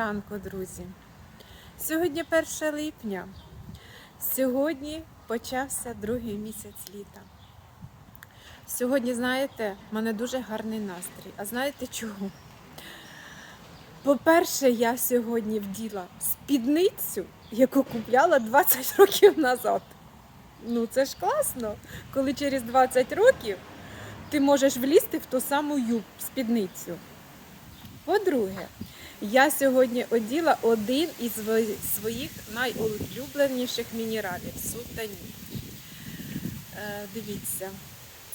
ранку, друзі. Сьогодні 1 липня. Сьогодні почався другий місяць літа. Сьогодні, знаєте, в мене дуже гарний настрій. А знаєте чого? По-перше, я сьогодні вділа спідницю, яку купляла 20 років назад. Ну, це ж класно, коли через 20 років ти можеш влізти в ту саму юб спідницю. По-друге, я сьогодні оділа один із своїх найулюбленіших мінералів султані. Е, дивіться,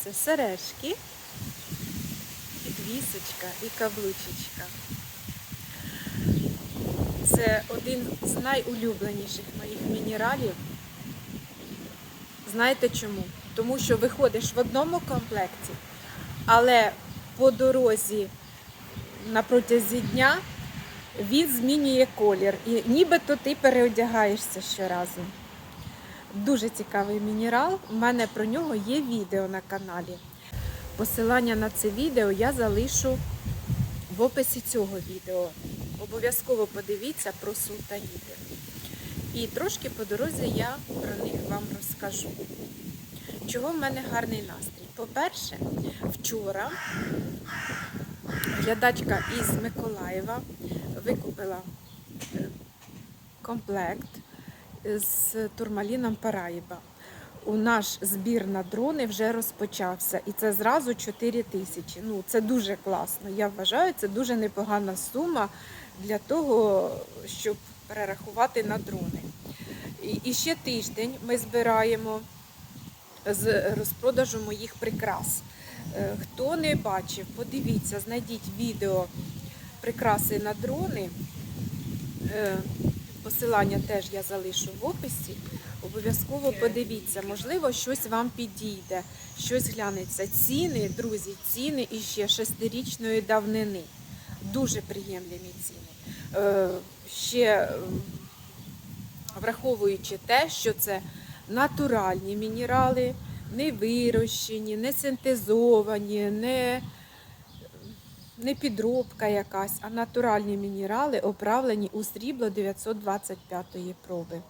це сережки, підвісочка і каблучечка. Це один з найулюбленіших моїх мінералів. Знаєте чому? Тому що виходиш в одному комплекті, але по дорозі на протязі дня він змінює колір. І нібито ти переодягаєшся щоразу. Дуже цікавий мінерал. У мене про нього є відео на каналі. Посилання на це відео я залишу в описі цього відео. Обов'язково подивіться про султаніти. І трошки по дорозі я про них вам розкажу. Чого в мене гарний настрій? По-перше, вчора глядачка із Миколаєва викупила е, комплект з турмаліном Параїба. У наш збір на дрони вже розпочався, і це зразу 4 тисячі. Ну це дуже класно. Я вважаю, це дуже непогана сума для того, щоб перерахувати на дрони. І, ще тиждень ми збираємо з розпродажу моїх прикрас. Е, Хто не бачив, подивіться, знайдіть відео прикраси на дрони. Е, Посилання теж я залишу в описі. Обов'язково подивіться, можливо, щось вам підійде, щось глянеться. Ціни, друзі, ціни іще шестирічної давнини. Дуже приємні ціни. Е, Ще е, враховуючи те, що це натуральні мінерали, не вирощені, не синтезовані, не, не підробка якась, а натуральні мінерали оправлені у срібло 925 проби.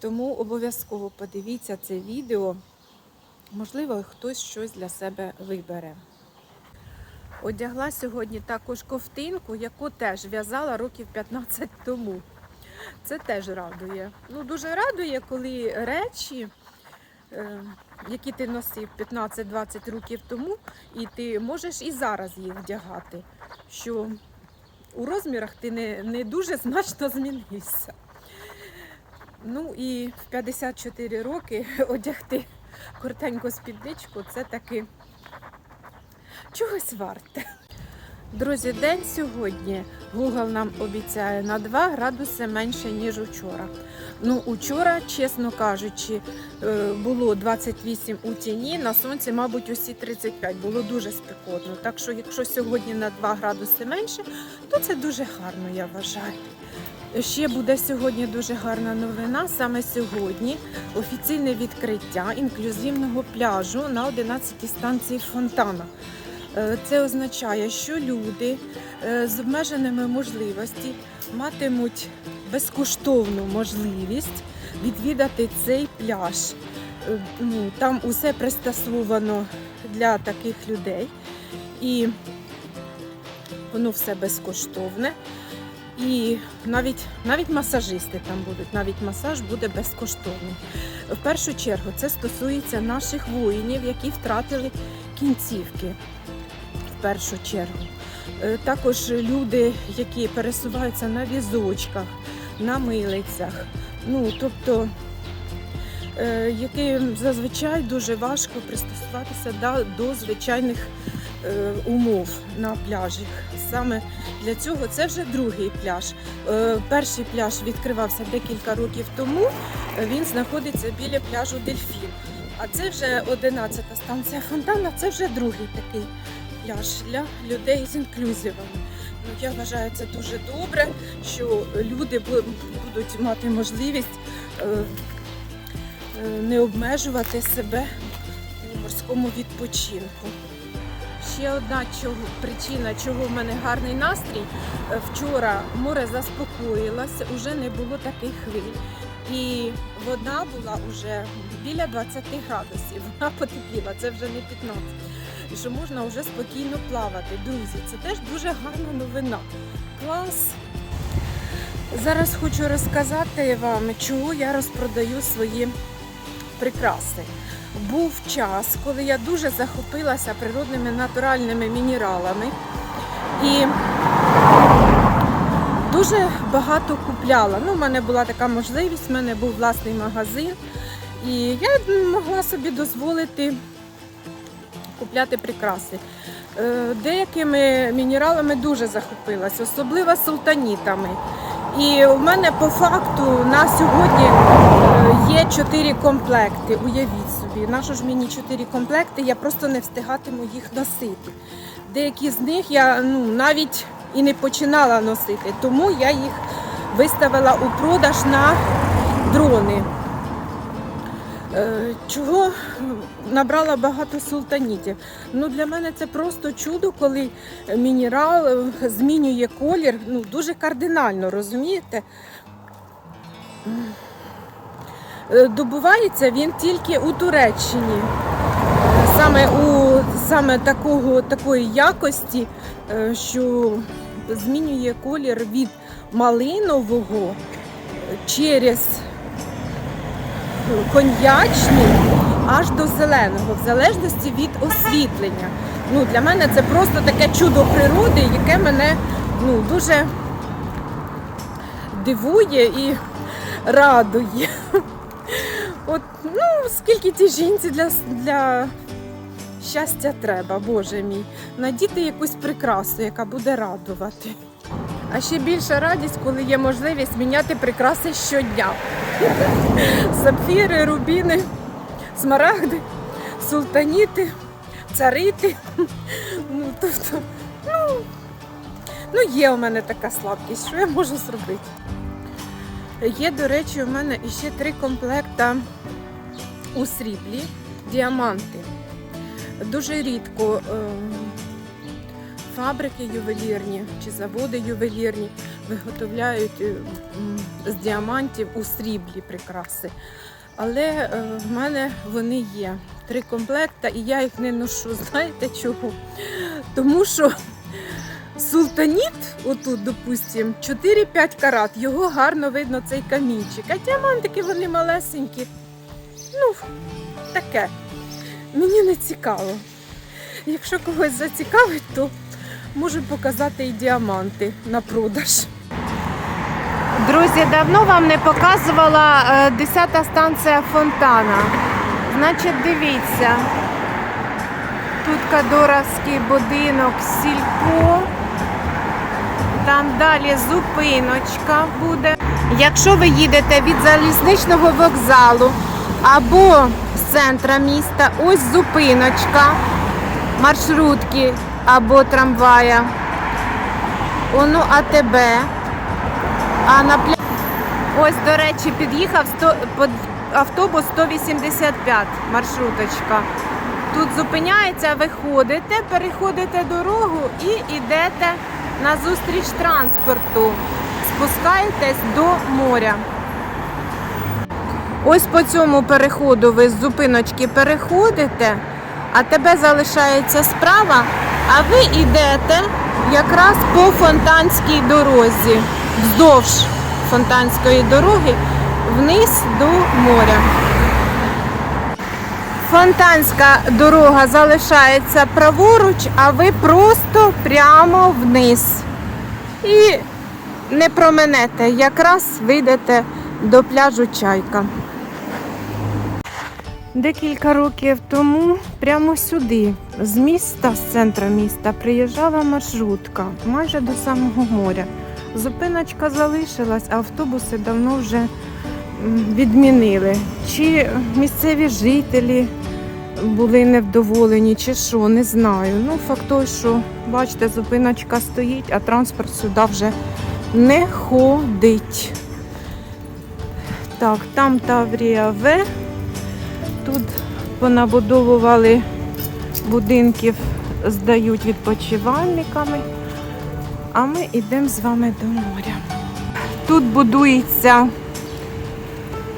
Тому обов'язково подивіться це відео. Можливо, хтось щось для себе вибере. Одягла сьогодні також ковтинку, яку теж в'язала років 15 тому. Це теж радує. Ну, дуже радує, коли речі, е, які ти носив 15-20 років тому, і ти можеш і зараз їх вдягати. Що у розмірах ти не, не дуже значно змінився. Ну і в 54 роки одягти коротеньку спідничку це таки чогось варте. Друзі, день сьогодні Google нам обіцяє на 2 градуси менше, ніж учора. Ну, учора, чесно кажучи, е, було 28 у тіні, на сонці, мабуть, усі 35. Було дуже спекотно. Так що, якщо сьогодні на 2 градуси менше, то це дуже гарно, я вважаю. Ще буде сьогодні дуже гарна новина. Саме сьогодні офіційне відкриття інклюзивного пляжу на 11 станції фонтана. Е, Це означає, що люди е, з обмеженими можливості матимуть безкоштовну можливість відвідати цей пляж. Е, Ну, там усе пристосовано для таких людей. І воно все безкоштовне. І навіть, навіть масажисти там будуть, навіть масаж буде безкоштовний. В першу чергу це стосується наших воїнів, які втратили кінцівки. В першу чергу. Е, Також люди, які пересуваються на візочках, на милицях. Ну, тобто, е, яким зазвичай дуже важко пристосуватися до звичайних е, умов на пляжі. Саме для цього це вже другий пляж. Е, Перший пляж відкривався декілька років тому. Він знаходиться біля пляжу Дельфін. А це вже 11-та станція фонтана, це вже другий такий пляж для людей з інклюзивами. Ну, я вважаю це дуже добре, що люди будуть мати можливість е, е, не обмежувати себе у морському відпочинку. ще одна причина, чого в мене гарний настрій. Е, Вчора море заспокоїлося, вже не було таких хвиль. І вода була вже біля 20 градусів. Вона потепліла, це вже не 15. І що можна вже спокійно плавати. Друзі, це теж дуже гарна новина. Клас! Зараз хочу розказати вам, чого я розпродаю свої прикраси. Був час, коли я дуже захопилася природними натуральними мінералами і дуже багато купляла. Ну, в мене була така можливість, в мене був власний магазин, і я могла собі дозволити купляти прикраси. Е, Деякими мінералами дуже захопилася, особливо султанітами. І в мене по факту на сьогодні е, є чотири комплекти. Уявіть собі, нащо ж мені чотири комплекти, я просто не встигатиму їх носити. Деякі з них я ну, навіть і не починала носити, тому я їх виставила у продаж на дрони. Е, Чого набрала багато султанітів? Ну для мене це просто чудо, коли мінерал е, змінює колір ну, дуже кардинально, розумієте? Е, Добувається він тільки у Туреччині. Саме у саме такого, такої якості, що змінює колір від малинового через коньячний аж до зеленого, в залежності від освітлення. Ну, для мене це просто таке чудо природи, яке мене ну, дуже дивує і радує. От, ну, скільки тій жінці для, для щастя треба, Боже мій. Надіти якусь прикрасу, яка буде радувати. А ще більша радість, коли є можливість міняти прикраси щодня. Сапфіри, рубіни, смарагди, султаніти, царити. Ну, тобто, ну, ну, є у мене така слабкість, що я можу зробити. Є, до речі, у мене ще три комплекта у сріблі діаманти. Дуже рідко е, фабрики ювелірні чи заводи ювелірні виготовляють е, з діамантів у сріблі прикраси. Але е, в мене вони є. Три комплекта, і я їх не ношу. Знаєте чого? Тому що султаніт, отут, допустимо, 4-5 карат, його гарно видно цей камінчик. А діамантики вони малесенькі. Ну, таке. Мені не цікаво. Якщо когось зацікавить, то можу показати і діаманти на продаж. Друзі, давно вам не показувала 10-та станція Фонтана. Значить, дивіться. Тут Кадоровський будинок, сільпо. Там далі зупиночка буде. Якщо ви їдете від залізничного вокзалу або з центра міста, ось зупиночка маршрутки або трамвая. Воно АТБ. А на пля... Ось, до речі, під'їхав 100... под- автобус 185 маршруточка. Тут зупиняється, виходите, переходите дорогу і йдете на зустріч транспорту. Спускаєтесь до моря. Ось по цьому переходу ви з зупиночки переходите, а тебе залишається справа, а ви йдете якраз по фонтанській дорозі, вздовж фонтанської дороги, вниз до моря. Фонтанська дорога залишається праворуч, а ви просто прямо вниз. І не променете, якраз вийдете до пляжу Чайка. Декілька років тому прямо сюди, з міста, з центра міста, приїжджала маршрутка майже до самого моря. Зупиночка залишилась, а автобуси давно вже відмінили. Чи місцеві жителі були невдоволені, чи що, не знаю. Ну, факт той, що бачите, зупиночка стоїть, а транспорт сюди вже не ходить. Так, там Таврія В. Тут понабудовували будинків здають відпочивальниками. А ми йдемо з вами до моря. Тут будується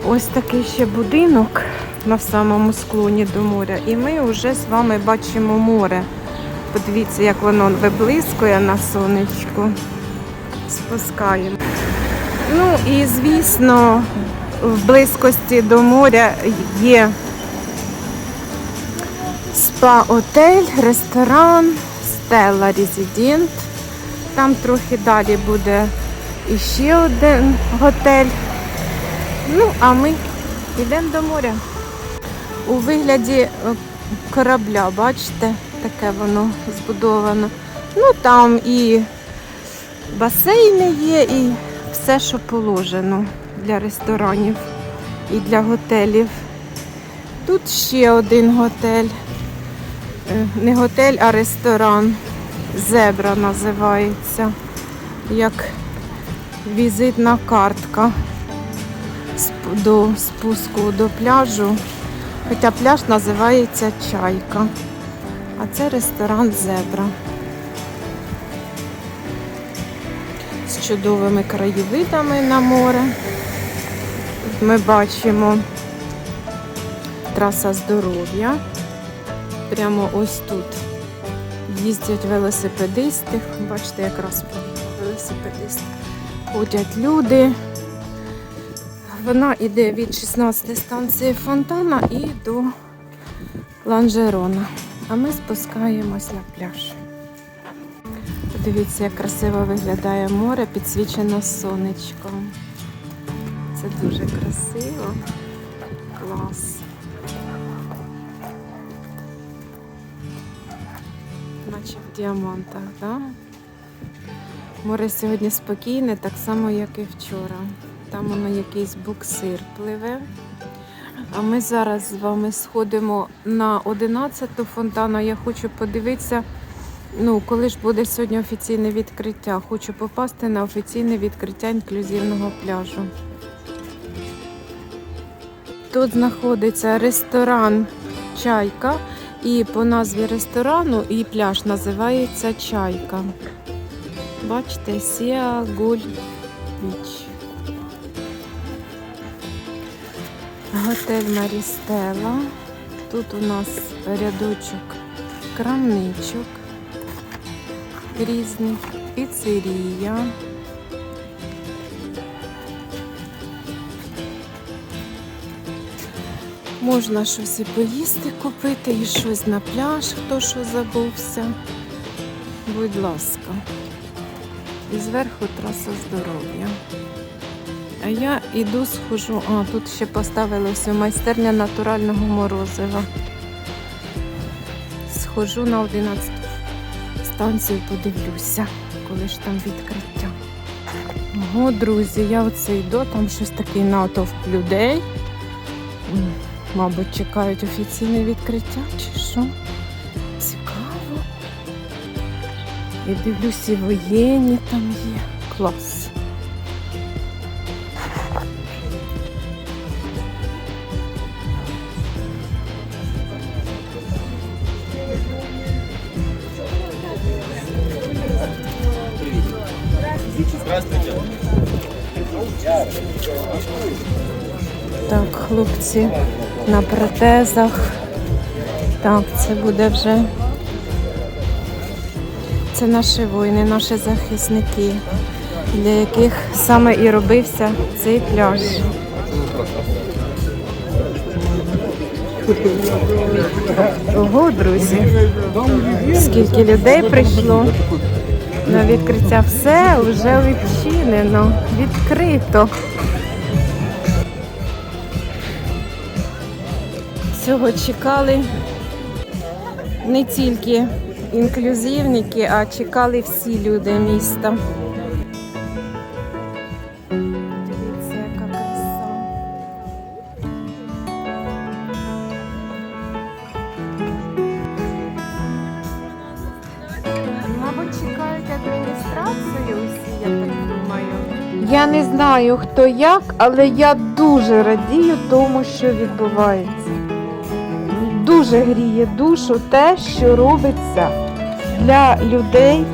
ось такий ще будинок на самому склоні до моря. І ми вже з вами бачимо море. Подивіться, як воно виблискує на сонечку. Спускаємо. Ну і звісно, в близькості до моря є спа-отель, ресторан, Стелла Резидент. Там трохи далі буде іще один готель. Ну, а ми йдемо до моря. У вигляді е, корабля, бачите, таке воно збудовано. Ну там і басейни є, і все, що положено для ресторанів і для готелів. Тут ще один готель. Е, Не готель, а ресторан. Зебра називається. Як візитна картка до спуску до пляжу. Хоча пляж називається Чайка. А це ресторан Зебра. З чудовими краєвидами на море. Ми бачимо траса здоров'я. Прямо ось тут їздять велосипедисти. Бачите, якраз велосипедисти. Ходять люди. Вона йде від 16 станції Фонтана і до Ланжерона. А ми спускаємось на пляж. Подивіться, як красиво виглядає море, підсвічено сонечком. Це дуже красиво. Діамантах. Да? Море сьогодні спокійне, так само, як і вчора. Там воно якийсь буксир пливе. А ми зараз з вами сходимо на 11-ту фонтану. Я хочу подивитися, ну, коли ж буде сьогодні офіційне відкриття. Хочу попасти на офіційне відкриття інклюзивного пляжу. Тут знаходиться ресторан Чайка. І по назві ресторану і пляж називається Чайка. Бачите, Сіа Гуль Біч. Готель Марістела. Тут у нас рядочок крамничок різних, піцерія. Можна щось і поїсти купити, і щось на пляж, хто що забувся. Будь ласка. І зверху траса здоров'я. А я іду схожу. А, тут ще поставилося майстерня натурального морозива. Схожу на 11 станцію, подивлюся, коли ж там відкриття. Ого, друзі, я оце йду, там щось такий натовп людей. Мабуть, чекають офіційне відкриття чи що? Цікаво. І дивлюсь, і воєнні там є. Клас. Так, хлопці на протезах. Так, це буде вже. Це наші воїни, наші захисники, для яких саме і робився цей пляж. Ого, друзі, скільки людей прийшло на відкриття. Все вже відчинено, відкрито. Цього чекали не тільки інклюзивники, а чекали всі люди міста. Дивіться, яка краса. Мабуть, чекають адміністрацію усі, я так думаю. Я не знаю хто як, але я дуже радію тому, що відбувається. Дуже гріє душу те, що робиться для людей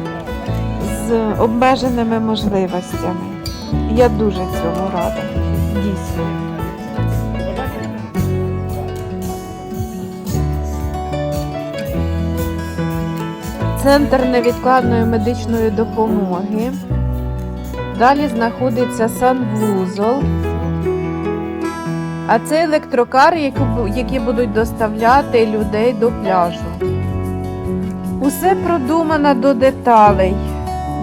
з обмеженими можливостями. Я дуже цьому рада. Дійсно. Центр невідкладної медичної допомоги. Далі знаходиться санвузол. А це електрокар, які які будуть доставляти людей до пляжу. Усе продумано до деталей.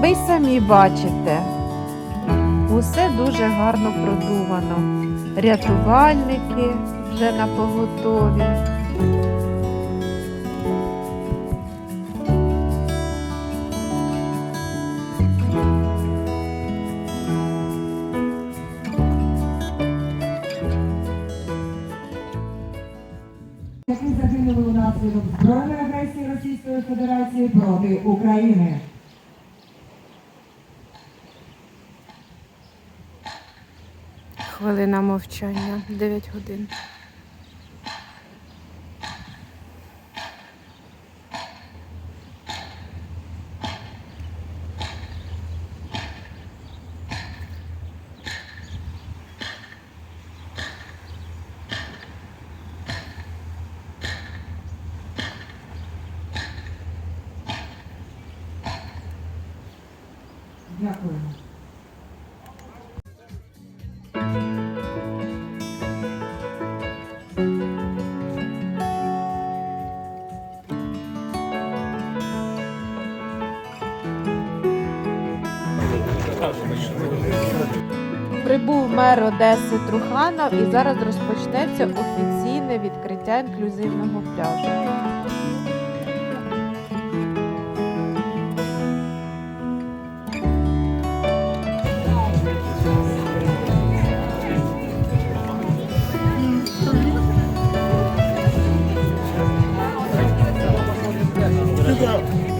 Ви й самі бачите. Усе дуже гарно продумано. Рятувальники вже на поготові. Загинули збройної агресії Російської Федерації проти України. Хвилина мовчання, 9 годин. Одеси Труханов і зараз розпочнеться офіційне відкриття інклюзивного пляжу. Молодец.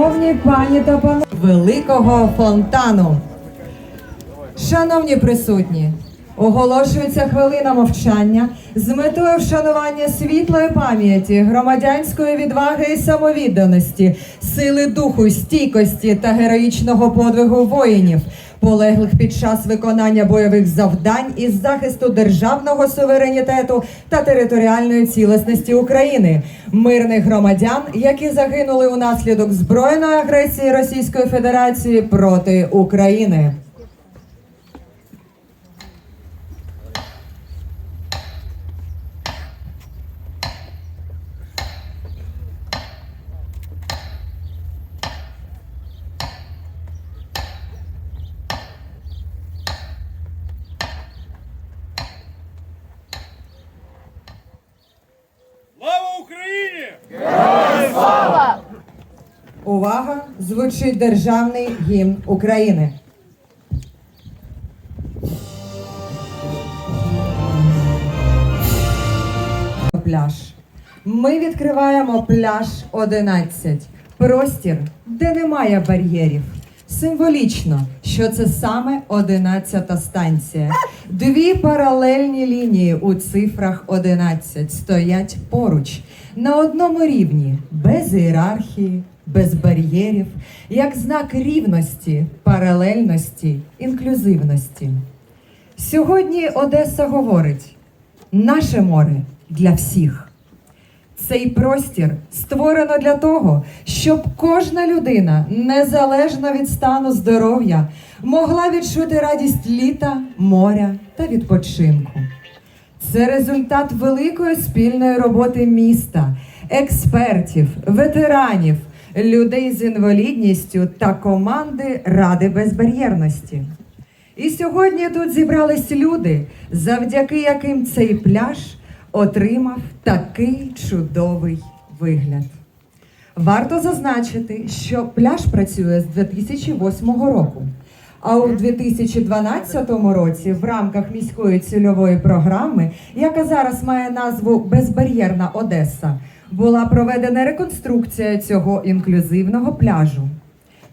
Шановні пані та панове великого фонтану. Шановні присутні, оголошується хвилина мовчання з метою вшанування світлої пам'яті, громадянської відваги і самовідданості, сили духу, стійкості та героїчного подвигу воїнів, полеглих під час виконання бойових завдань із захисту державного суверенітету та територіальної цілісності України, мирних громадян, які загинули унаслідок збройної агресії Російської Федерації проти України. слава! Увага! Звучить державний гімн України. Пляж. Ми відкриваємо пляж 11. Простір, де немає бар'єрів. Символічно, що це саме 11 станція. Дві паралельні лінії у цифрах 11 стоять поруч на одному рівні, без ієрархії, без бар'єрів, як знак рівності, паралельності, інклюзивності. Сьогодні Одеса говорить: наше море для всіх. Цей простір створено для того, щоб кожна людина, незалежно від стану здоров'я, могла відчути радість літа, моря та відпочинку. Це результат великої спільної роботи міста, експертів, ветеранів, людей з інвалідністю та команди Ради безбар'єрності. І сьогодні тут зібрались люди, завдяки яким цей пляж отримав такий чудовий вигляд. Варто зазначити, що пляж працює з 2008 року. А у 2012 році в рамках міської цільової програми, яка зараз має назву Безбар'єрна Одеса, була проведена реконструкція цього інклюзивного пляжу.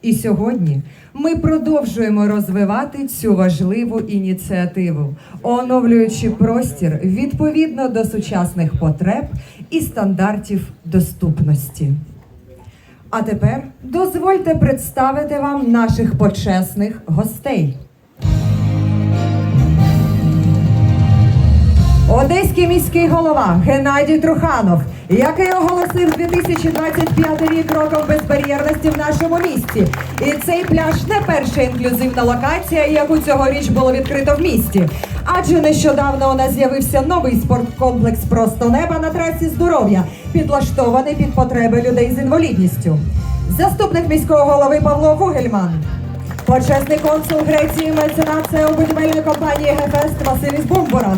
І сьогодні ми продовжуємо розвивати цю важливу ініціативу, оновлюючи простір відповідно до сучасних потреб і стандартів доступності. А тепер дозвольте представити вам наших почесних гостей. Одеський міський голова Геннадій Труханов, який оголосив 2025 рік роком безбар'єрності в нашому місті. І цей пляж не перша інклюзивна локація, яку цьогоріч було відкрито в місті. Адже нещодавно у нас з'явився новий спорткомплекс Просто неба на трасі здоров'я, підлаштований під потреби людей з інвалідністю. Заступник міського голови Павло Вугельман. Почесний консул Греції меценат будівельної компанії Гефест Василіс Бумбурас.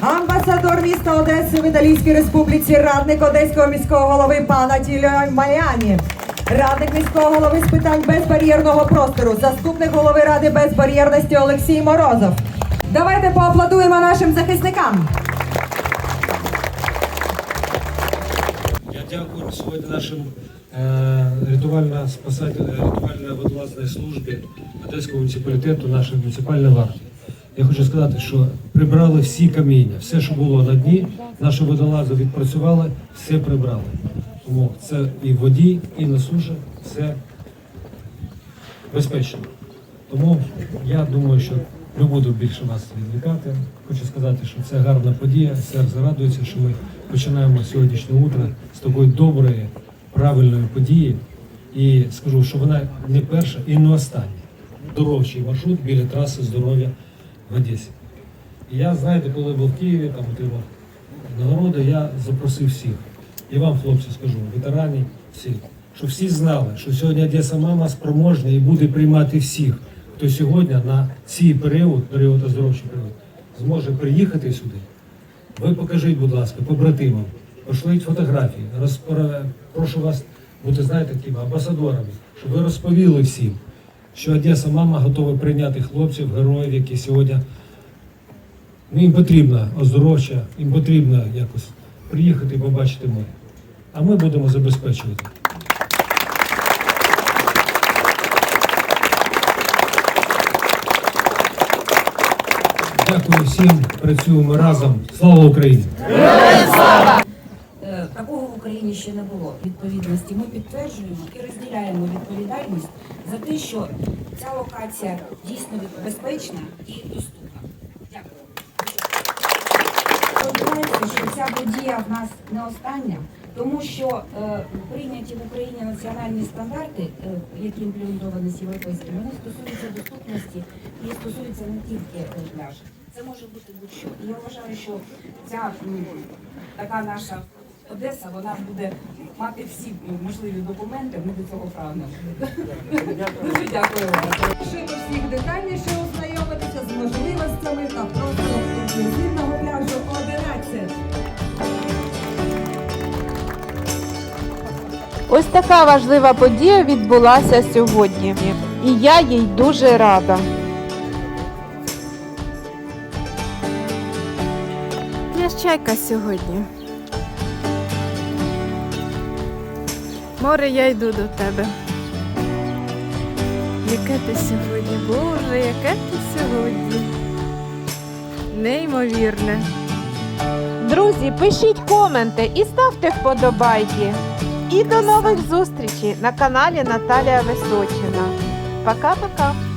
Амбасадор міста Одеси в Італійській Республіці, радник Одеського міського голови пана Тіліо Майані. Радник міського голови з питань безбар'єрного простору, заступник голови ради безбар'єрності Олексій Морозов. Давайте поаплодуємо нашим захисникам. Я дякую сьогодні нашим рятувально спасатель рятувально водолазній службі Одеського муніципалітету, нашій муніципальній варті. Я хочу сказати, що прибрали всі каміння, все, що було на дні, наші водолази відпрацювали, все прибрали. Тому це і в воді, і на суші, все безпечно. Тому я думаю, що не буду більше вас відвікати. Хочу сказати, що це гарна подія. Серце радується, що ми починаємо сьогоднішнє утро з такої доброї, правильної події. І скажу, що вона не перша і не остання. Здоровчий маршрут біля траси здоров'я в Одесі. І я, знаєте, коли був в Києві, там отримав нагороди, я запросив всіх. І вам, хлопці, скажу, ветеранів, всіх, щоб всі знали, що сьогодні Одеса мама спроможна і буде приймати всіх, хто сьогодні на цей період, період оздоровчий період, зможе приїхати сюди. Ви покажіть, будь ласка, побратимам, пошліть фотографії. Розпора... Прошу вас бути, знаєте, такими амбасадорами, щоб ви розповіли всім, що Одеса мама готова прийняти хлопців, героїв, які сьогодні Ну, їм потрібна оздоровча, їм потрібно якось приїхати і побачити море. А ми будемо забезпечувати. Дякую всім, працюємо разом. Слава Україні! Е, Такого в Україні ще не було відповідності. Ми підтверджуємо і розділяємо відповідальність за те, що ця локація дійсно безпечна і доступна. Дякую. Що ця подія в нас не остання, тому що е, прийняті в Україні національні стандарти, е, які імплементовані з європейськими, вони стосуються доступності і стосуються не тільки е, пляжу. Це може бути будь-що. Я вважаю, що ця така наша Одеса, вона буде мати всі можливі документи. Ми до цього прагнемо. Дуже дякую вам. Щоб всіх детальніше ознайомитися з можливостями та простором інклюзивного пляжу 11. Ось така важлива подія відбулася сьогодні, і я їй дуже рада. Я чайка сьогодні. Море, я йду до тебе. Яке ти сьогодні, Боже, яке ти сьогодні? Неймовірне. Друзі, пишіть коменти і ставте вподобайки. І до нових зустрічей на каналі Наталія Височина. Пока-пока.